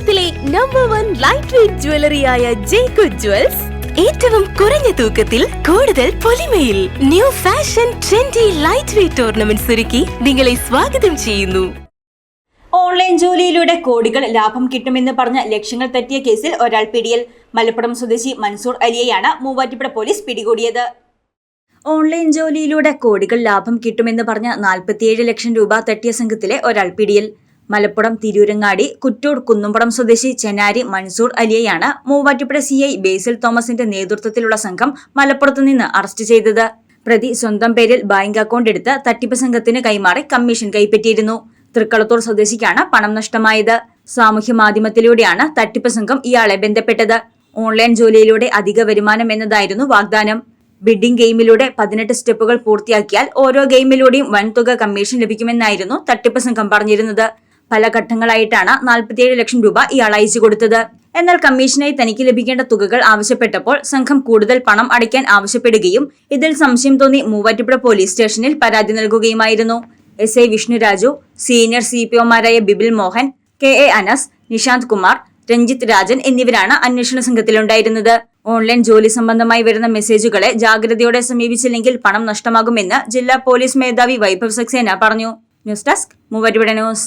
കേരളത്തിലെ number one light weight ജ്വല്ലറിയായ ജേക്കു jewels ഏറ്റവും കുറഞ്ഞ തൂക്കത്തിൽ കൂടുതൽ പൊലിമയിൽ new fashion trendy light weight ornaments ഒരുക്കി നിങ്ങളെ സ്വാഗതം ചെയ്യുന്നു. ഓൺലൈൻ ജോലിയിലൂടെ കോടികൾ ലാഭം കിട്ടുമെന്ന് പറഞ്ഞ ലക്ഷ്യങ്ങൾ തെറ്റിയ കേസിൽ ഒരാൾ പിടിയിൽ. മലപ്പുറം സ്വദേശി മൻസൂർ അലിയെയാണ് മൂവാറ്റുപുഴ പോലീസ് പിടികൂടിയത്. ഓൺലൈൻ ജോലിയിലൂടെ കോടികൾ ലാഭം കിട്ടുമെന്ന് പറഞ്ഞ നാൽപ്പത്തിയേഴ് ലക്ഷം രൂപ തട്ടിയ സംഘത്തിലെ ഒരാൾ പിടിയിൽ. മലപ്പുറം തിരൂരങ്ങാടി കുറ്റൂർ കുന്നുംപടം സ്വദേശി ചെനാരി മൻസൂർ അലിയെയാണ് മൂവാറ്റുപുഴ സി ഐ ബേസിൽ തോമസിന്റെ നേതൃത്വത്തിലുള്ള സംഘം മലപ്പുറത്ത് നിന്ന് അറസ്റ്റ് ചെയ്തത്. പ്രതി സ്വന്തം പേരിൽ ബാങ്ക് അക്കൗണ്ട് എടുത്ത് തട്ടിപ്പ് സംഘത്തിന് കൈമാറി കമ്മീഷൻ കൈപ്പറ്റിയിരുന്നു. തൃക്കളത്തൂർ സ്വദേശിക്കാണ് പണം നഷ്ടമായത്. സാമൂഹ്യ മാധ്യമത്തിലൂടെയാണ് തട്ടിപ്പ് സംഘം ഇയാളെ ബന്ധപ്പെട്ടത്. ഓൺലൈൻ ജോലിയിലൂടെ അധിക വരുമാനം എന്നതായിരുന്നു വാഗ്ദാനം. ബിഡിംഗ് ഗെയിമിലൂടെ പതിനെട്ട് സ്റ്റെപ്പുകൾ പൂർത്തിയാക്കിയാൽ ഓരോ ഗെയിമിലൂടെയും വൻതുക കമ്മീഷൻ ലഭിക്കുമെന്നായിരുന്നു തട്ടിപ്പ് സംഘം പറഞ്ഞിരുന്നത്. പല ഘട്ടങ്ങളായിട്ടാണ് നാൽപ്പത്തിയേഴ് ലക്ഷം രൂപ ഇയാൾ അയച്ചു കൊടുത്തത്. എന്നാൽ കമ്മീഷനായി തനിക്ക് ലഭിക്കേണ്ട തുകകൾ ആവശ്യപ്പെട്ടപ്പോൾ സംഘം കൂടുതൽ പണം അടയ്ക്കാൻ ആവശ്യപ്പെടുകയും ഇതിൽ സംശയം തോന്നി മൂവാറ്റുപുഴ പോലീസ് സ്റ്റേഷനിൽ പരാതി നൽകുകയുമായിരുന്നു. S I Vishnuraju senior C P ഒമാരായ Bibil Mohan K A Anas Nishanth Kumar Ranjith Rajan എന്നിവരാണ് അന്വേഷണ സംഘത്തിലുണ്ടായിരുന്നത്. ഓൺലൈൻ ജോലി സംബന്ധമായി വരുന്ന മെസ്സേജുകളെ ജാഗ്രതയോടെ സമീപിച്ചില്ലെങ്കിൽ പണം നഷ്ടമാകുമെന്ന് ജില്ലാ പോലീസ് മേധാവി വൈഭവ് സക്സേന പറഞ്ഞു. News desk Muvattupuzha news.